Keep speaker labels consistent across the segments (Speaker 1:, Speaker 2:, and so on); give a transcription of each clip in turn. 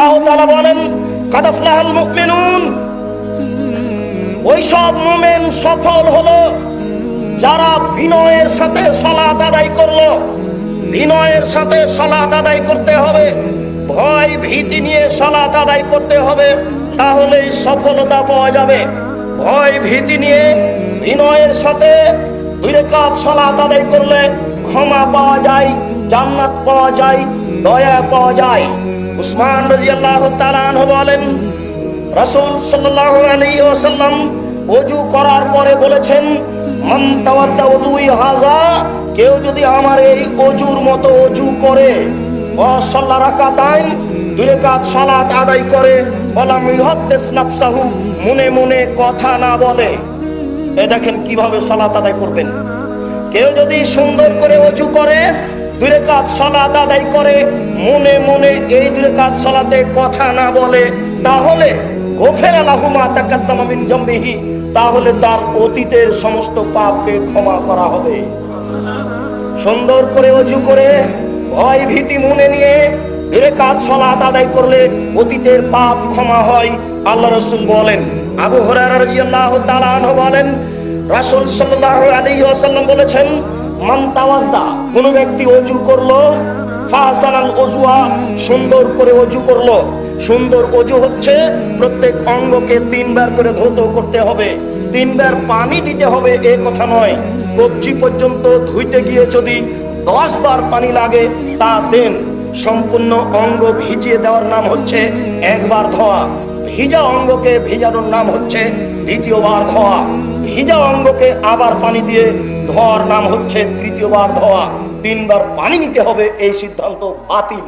Speaker 1: আল্লাহ তাআলা বলেন মুমিনুন। ওই সব মুমিন সফল হলো, যারা বিনয়ের সাথে সলাত আদায় করল। বিনয়ের সাথে সলাত আদায় করতে হবে, ভয়, ভীতি নিয়ে সলাত আদায় করতে হবে, তাহলেই সফলতা পাওয়া যাবে। ভয়, ভীতি নিয়ে বিনয়ের সাথে দুই রেখাত সলাত আদায় করলে ক্ষমা পাওয়া যায়, জান্নাত পাওয়া যায়, দয়া পাওয়া যায়। উসমান তাআলা আনহু বলেন, রাসূল সাল্লাল্লাহু আলাইহি ওয়াসাল্লাম ওযু করার পরে বলেছেন কেউ যদি আমার এই ওযুর মতো ওযু করে নাফসাহু মনে মনে কথা না বলে, এ দেখেন কীভাবে সালাত আদায় করবেন। কেউ যদি সুন্দর করে অজু করে দুই কাজ সালাত আদায় করে, মনে মনে এই দুই কাজ সালাতে কথা না বলে, তাহলে গোফের আলাহুমা তাকাদ্দামা মিন জামবিহি, তাহলে তার অতীতের সমস্ত পাপকে ক্ষমা করা হবে। সুন্দর করে অজু করে, ভয় ভীতি মনে নিয়ে দুই কাজ সালাত আদায় করলে অতীতের পাপ ক্ষমা হয়। আল্লাহ রসুল বলেন, আবু হরারা বলেন, রাসূল সাল্লাল্লাহু আলাইহি ওয়াসাল্লাম বলেছেন মান তাওয়াদ্দা কোন ব্যক্তি অজু করল সুন্দর করে অজু করল। সুন্দর অজু হচ্ছে প্রত্যেক অঙ্গকে তিনবার করে ধৌত করতে হবে। তিনবার পানি দিতে হবে, এ কথা নয়। কবজি পর্যন্ত ধুইতে গিয়ে যদি দশ বার পানি লাগে, তা দেন। সম্পূর্ণ অঙ্গ ভিজিয়ে দেওয়ার নাম হচ্ছে একবার ধোয়া। ভিজা অঙ্গকে ভিজানোর নাম হচ্ছে দ্বিতীয়বার ধোয়া। ভিজা অঙ্গকে আবার পানি দিয়ে ধোয়ার নাম হচ্ছে তৃতীয়বার ধোয়া। তিনবার পানি নিতে হবে, এই সিদ্ধান্ত বাতিল।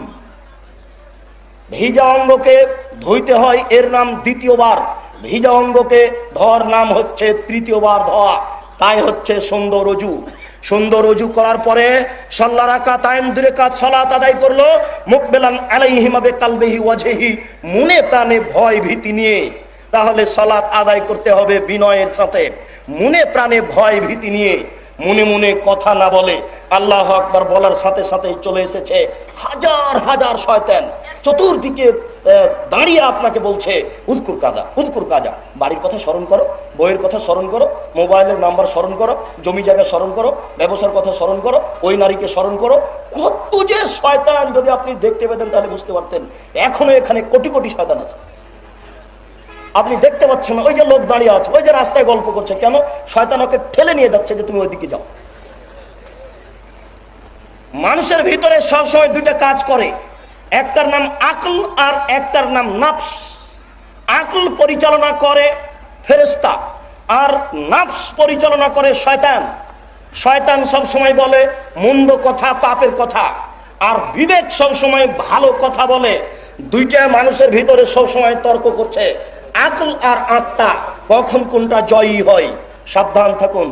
Speaker 1: ভিজা অঙ্গকে ধুইতে হয়, এর নাম দ্বিতীয়বার। ভিজা অঙ্গকে ধোয়ার নাম হচ্ছে তৃতীয়বার ধোয়া। তাই হচ্ছে সুন্দর অজু সুন্দর অজু করার পরে সল্লা আদায় করল। মুকবেলান আলাইহিমাবে কালবেহি ওয়াজেহি মনে প্রাণে ভয় ভীতি নিয়ে। তাহলে সলাত আদায় করতে হবে বিনয়ের সাথে। মনে প্রাণে ভয় ভীতি নিয়ে। মনে মনে কথা না বলে আল্লাহ আকবার বলার সাথে সাথে চলে এসেছে হাজার হাজার শয়তান। চতুর্দিকে দাঁড়িয়ে আপনাকে বলছে উদকুর কাজা উদকুর কাজা, বাড়ির কথা স্মরণ করো, বইয়ের কথা স্মরণ করো, মোবাইলের নাম্বার স্মরণ করো, জমি জায়গা স্মরণ করো, ব্যবসার কথা স্মরণ করো, ওই নারীকে স্মরণ করো। কত যে শয়তান যদি আপনি দেখতে পেতেন তাহলে বুঝতে পারতেন, এখনও এখানে কোটি কোটি শয়তান আছে। আপনি দেখতে পাচ্ছেন ওই যে লোক দাঁড়িয়ে আছে, ওই যে রাস্তায় গল্প করছে, কেন? শয়তান ওকে ঠেলে নিয়ে যাচ্ছে যে তুমি ওইদিকে যাও। মানুষের ভিতরে সবসময় দুইটা কাজ করে, একটার নাম আকল আর একটার নাম নাফস। আকল পরিচালনা করে ফেরেস্তা আর নাফস পরিচালনা করে শয়তান। শয়তান সব সময় বলে, মন্দ কথা পাপের কথা, আর বিবেক সব সময় ভালো কথা বলে। দুইটা মানুষের ভিতরে সব সময় তর্ক করছে আকল আর আত্মা কখন কোনটা জয়ী হয় সাবধান থাকুন।